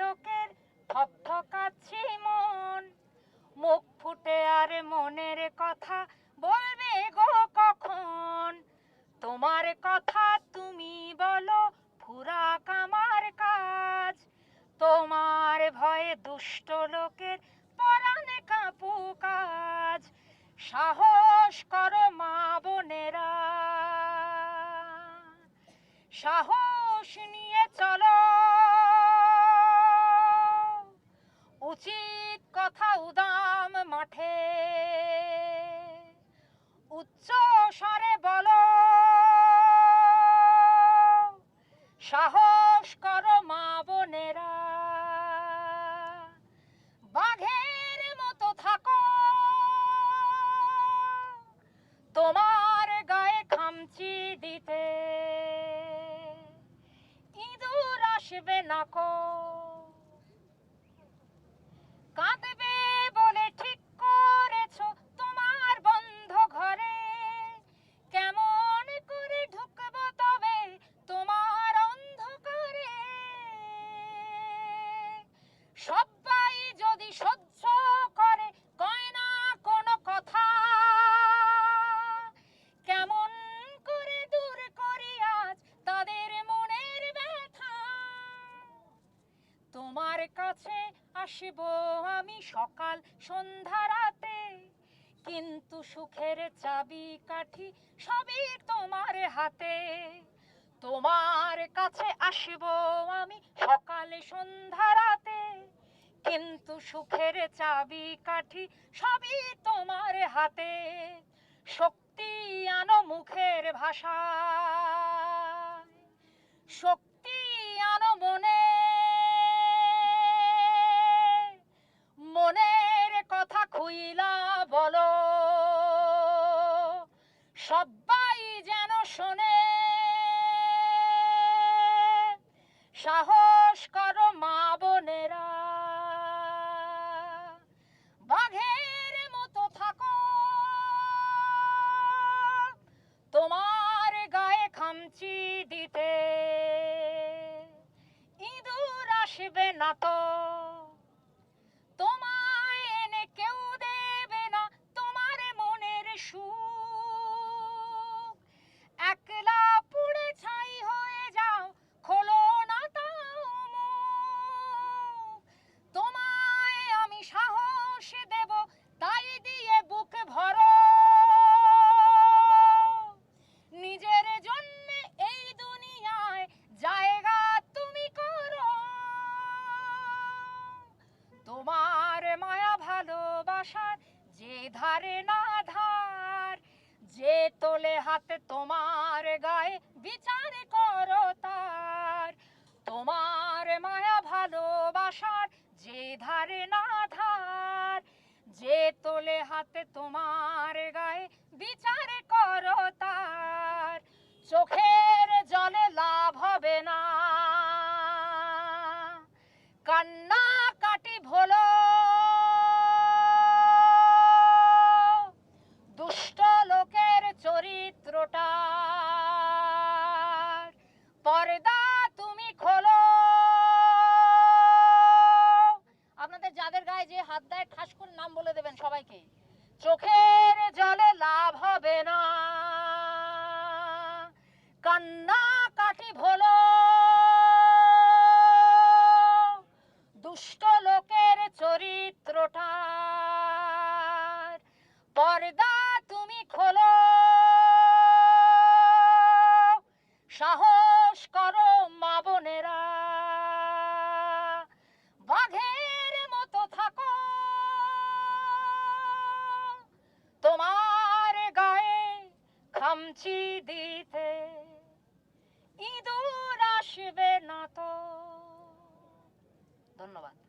লোকের ঠকঠকাচ্ছি মন। মুখ ফুটে আর মনের কথা বলবে গো কখন? তোমার কথা তুমি বলো ফুরা কামার কাজ। তোমার ভয়ে দুষ্ট লোকের পরাণে কাঁপু কাজ। সাহস করো মা বোনেরা। সাহস নিয়ে চলো উদাম মাঠে। উচ্চ স্বরে বলো, সাহস করো মা বোনেরা। বাঘের মতো থাকো, তোমার গায়ে খামচি দিতে। ইঁদুর আসবে না আসব আমি সকাল সন্ধ্যা রাতে। কিন্তু সুখের চাবি কাঠি সবই তোমার হাতে। তোমার কাছে আসব আমি সকালে সন্ধ্যা রাতে। কিন্তু সুখের চাবি কাঠি সবই তোমার হাতে। শক্তি আনো মুখের ভাষা শক্তি আনো মনে সবাই যেন শোনে। সাহস করো মা বোনেরা। বাঘের মতো থাকো। তোমার গায়ে খামচি দিতে। ইঁদুর আসবে না তো। ভালোবাসার যে ধারে না ধার, যে তোলে হাতে তোমার গায়ে, বিচার করো তার। তোমার মায়া ভালোবাসার, যে ধারে না ধার, যে তোলে হাতে তোমার সাহস করো মা বোনেরা। বাঘের মতো থাকো। তোমার গায়ে খামচি দিতে ইঁদুর আসবে না তো। ধন্যবাদ।